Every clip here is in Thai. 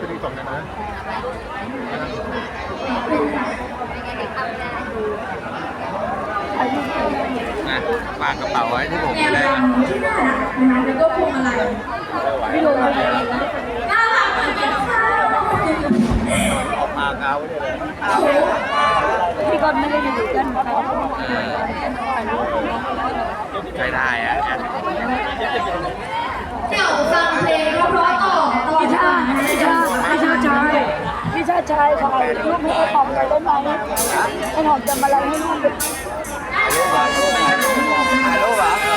จะมีสองนะนะนะฝากกระเป๋าไว้ที่ผมได้นะที่น่ารักนะแล้วก็พวงมาลัยไม่รู้ว่าน่ารักไหมนคะออกมาเอาวพี่ก็ไม่ได้อยู่กันใช่ได้อะเดี๋ฟังเพลงเพราะๆต่อ พี่ชาพี่ชาพี่ชาชายพี่ชาชายขอลูกให้หอมหน่อยได้ไหมให้หอมจำอะไรให้ลูกถ่ายรูปหรอถ่ายรูปหรอ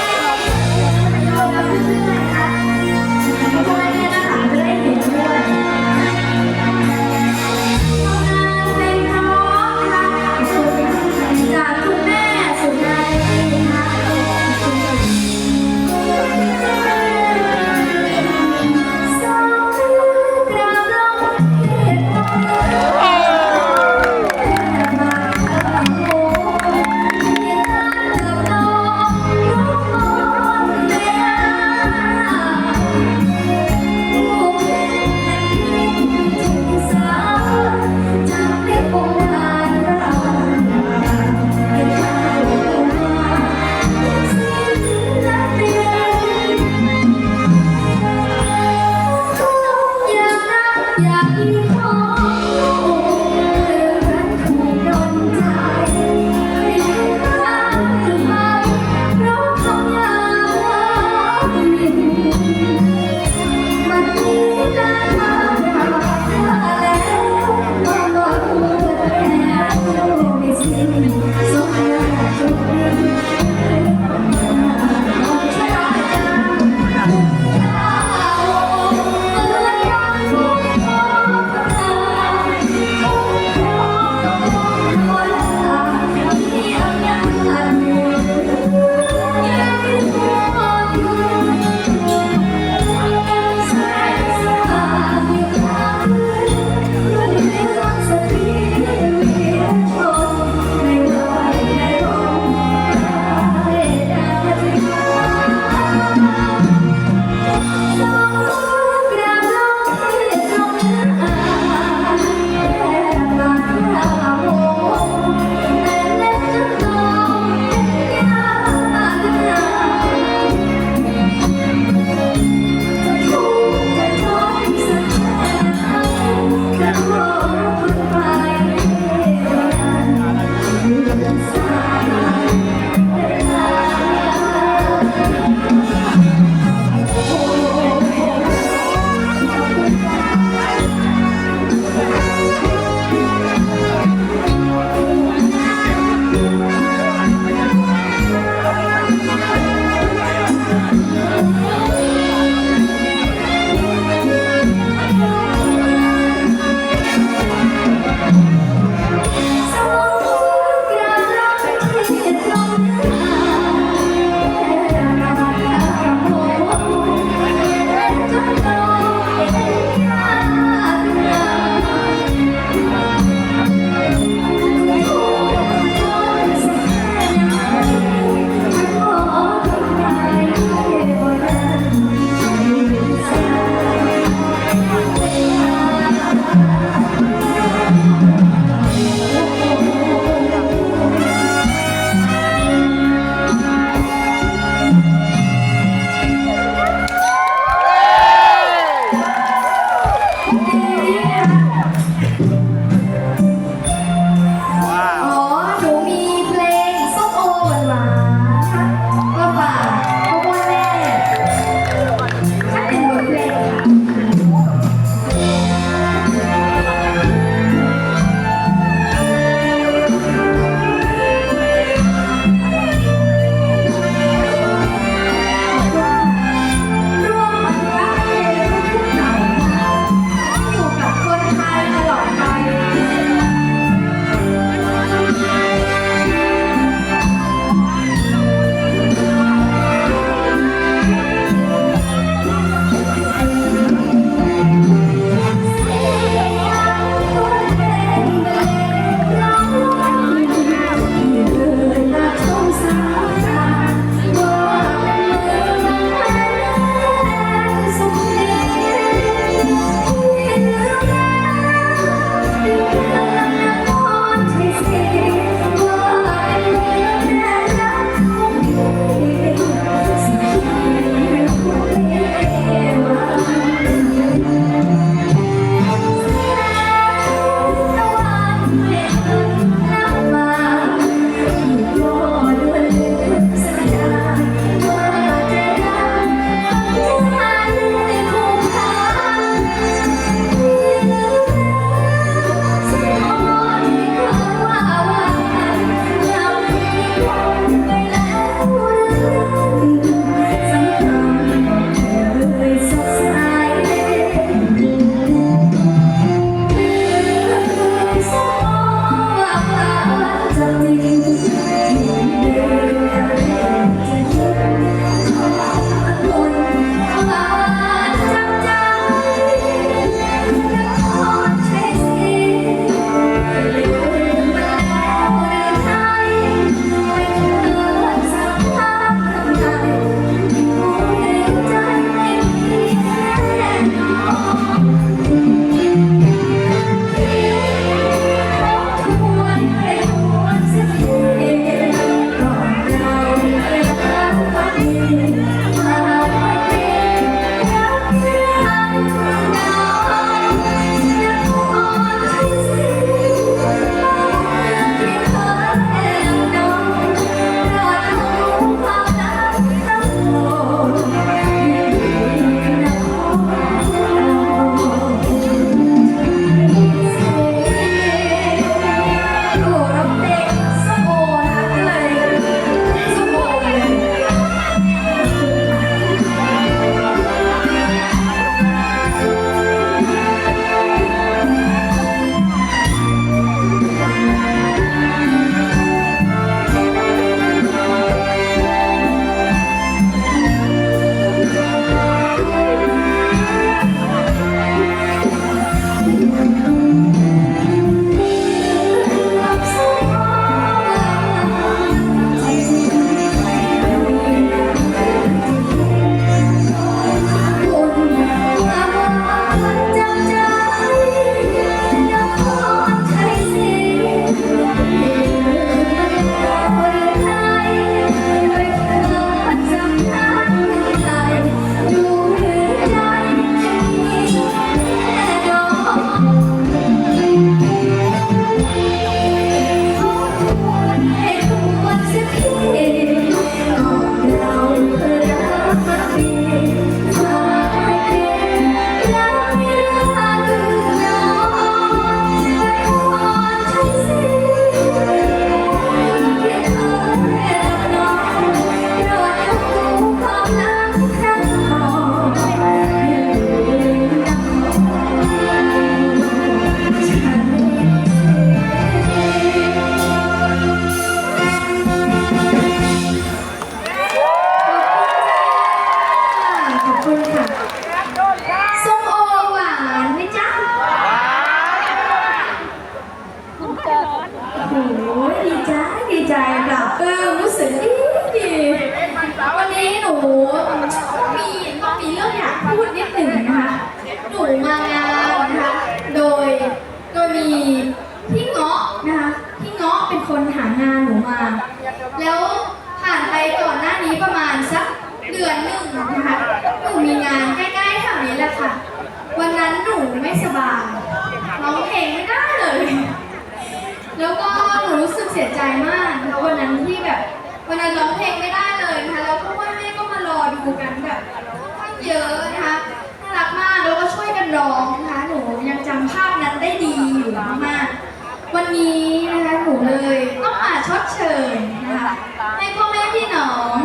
กเสียใจมากแล้ววันนั้นที่แบบวันนั้นร้องเพลงไม่ได้เลยนะคะแล้วพ่อแม่ก็มารอดูกันแบบค่อนข้างเยอะนะคะน่ารักมากแล้วก็ช่วยกันร้องนะคะหนูยังจำภาพนั้นได้ดีอยู่มากๆวันนี้นะคะหนูเลยต้องมาชดเชยนะคะให้พ่อแม่พี่น้อง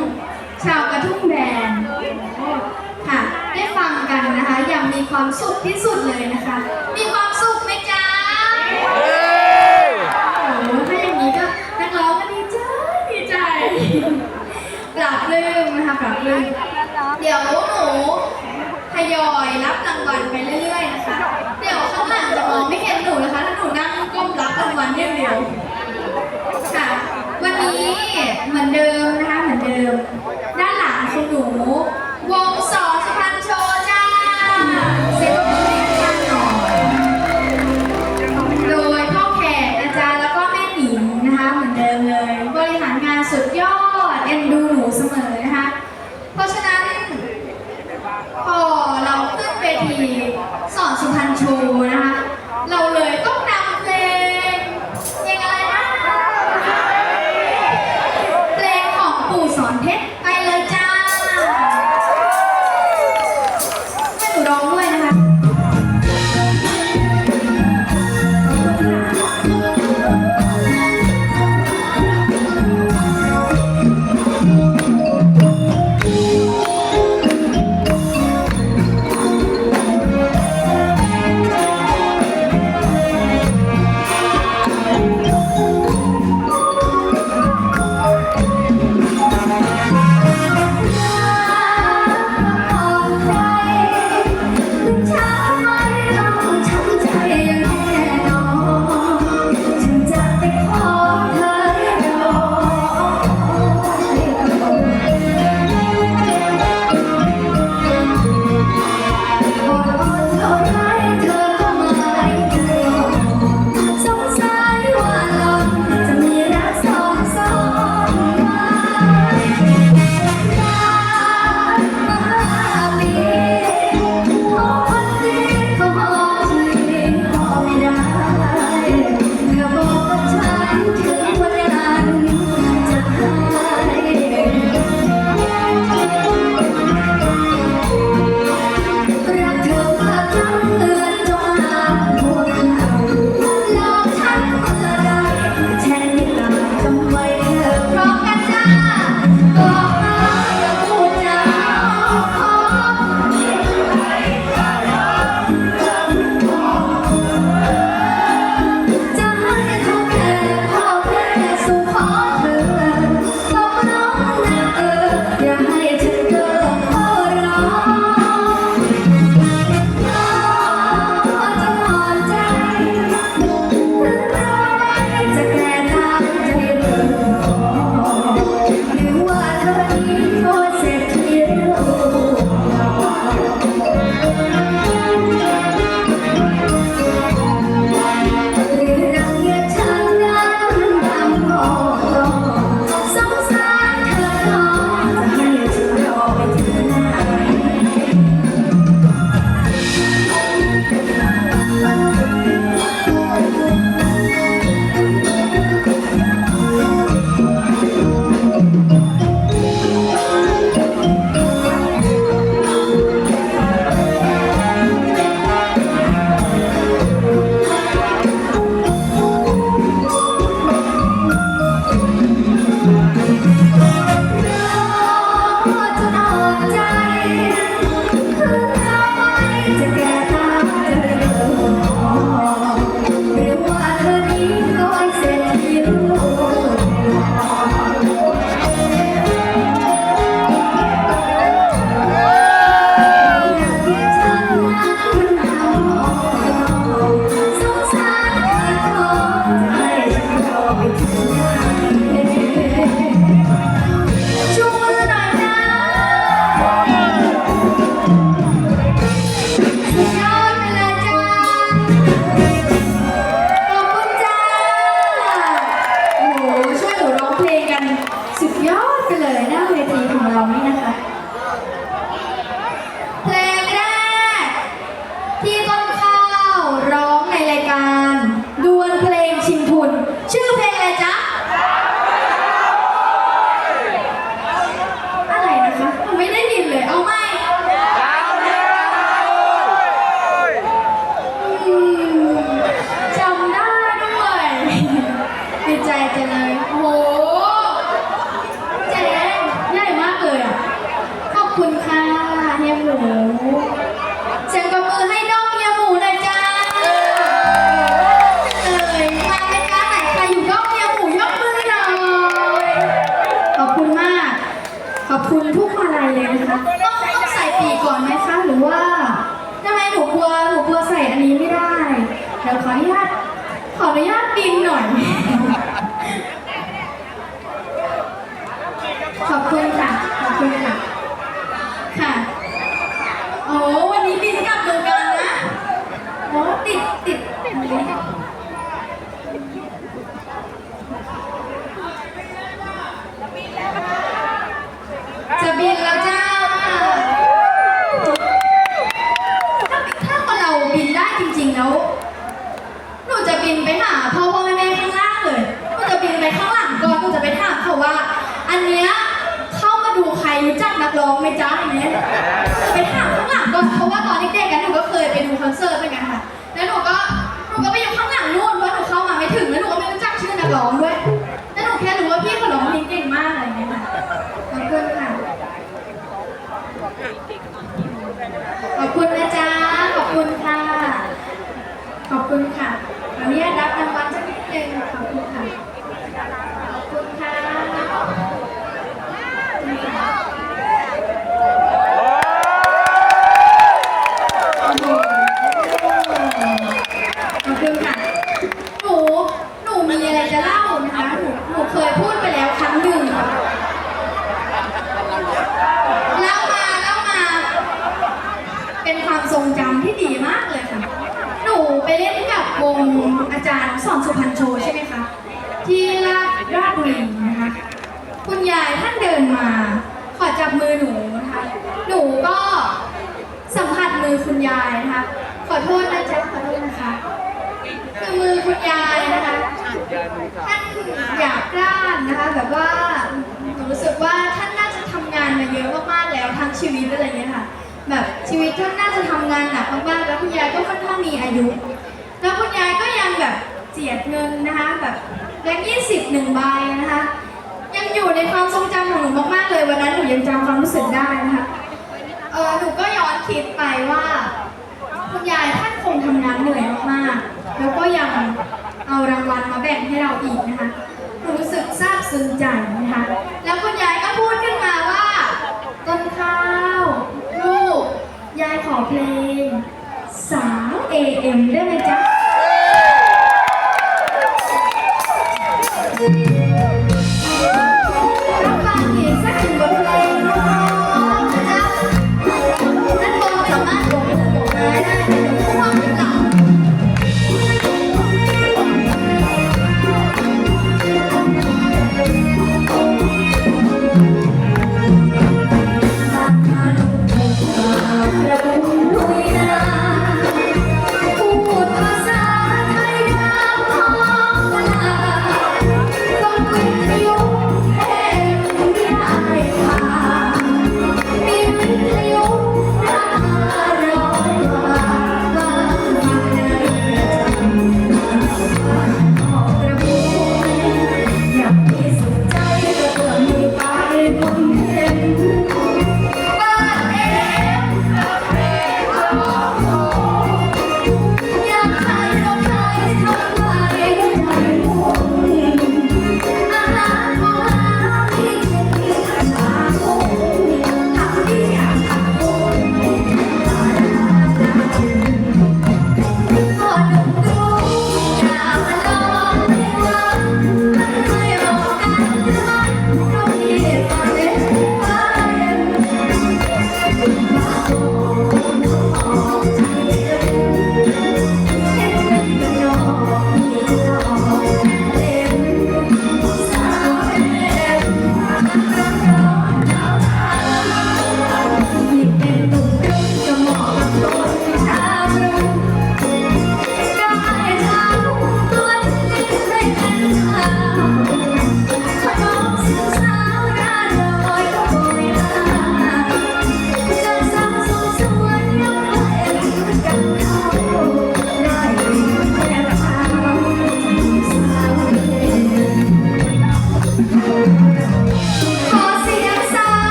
ชาวกระทุ่งแบนค่ะได้ฟังกันนะคะย่างมีความสุขที่สุดเลยนะคะมีความสุขไหมจ๊ะ โอ้โหถ้าอย่างนี้ก็นักร้องก็ดีใจดีใจปรับลืมนะคะปรับลืม เดี๋ยวหนูทยอยรับรางวัลไปเรื่อยๆนะคะ เดี๋ยวข้างหลังจะมองไม่เห็นหนูนะคะ ถ้าหนูนั่งก้มรับรางวัลอย่างเดียวค่ะ วันนี้เหมือนเดิมนะคะเหมือนเดิม ออนุญาต ขออนุญาตบินหน่อย อนเสิร์ตเหมือนกันค่ะ แล้วหนูก็ หนูก็ไปอยู่ข้างหลังนู่นเพราะหนูเข้ามาไม่ถึง แล้วหนูก็ไม่รู้จักชื่อนักร้องด้วย แล้วหนูแค่รู้ว่าพี่เขาร้องเพลงเก่งมากอะไรอย่างเงี้ยค่ะ ขอบคุณค่ะ ขอบคุณนะจ๊ะ ขอบคุณค่ะ ขอบคุณค่ะวันนี้รับรางวัลสักนิดนึงขอบคุณค่ะ ขอบคุณค่ะโอ้โหขอบคุณค่ะ หนู หนูมีอะไรจะเล่านะคะ หนู หนูเคยพูดไปแล้วครั้งหนึ่งเล่ามาเล่ามา เป็นความทรงจำที่ดีมากเลยค่ะ หนูไปเล่นกับวงอาจารย์ สอนสุพรรณโชว์ใช่ไหมคะที่ราชราชบุรีนะคะคุณยายท่านเดินมา ขอจับมือหนูนะคะหนูก็สัมผัสมือคุณยายนะคะขอโทษนะจ๊ะขอโทษนะคะคือมือคุณยายนะคะท่านอยากกล้านนะคะแบบว่าหนูรู้สึกว่าท่านน่าจะทำงานมาเยอะมากๆแล้วทั้งชีวิตอะไรเงี้ยค่ะแบบชีวิตท่านน่าจะทำงานหนักมากๆแล้วคุณยายก็ค่อนข้างมีอายุ แล้วคุณยายก็ยังแบบ เจียดเงินนะคะแบบแบงค์ยี่สิบหนึ่งใบนะคะ ยังอยู่ในความทรงจำของหนูมากๆเลยวันนั้นหนูยังจำความรู้สึกได้นะคะเออหนูก็ย้อนคิดไปว่า คุณยายท่านคงทำงานเหนื่อยมากๆแล้วก็ยังเอารางวัลมาแบ่งให้เราอีกนะคะหนูรู้สึกซาบซึ้งใจนะคะ แล้วคุณยายก็พูดขึ้นมาว่าต้นข้าวลูกยายขอเพลงสาว AM ได้ไหมจ๊ะ Thank you.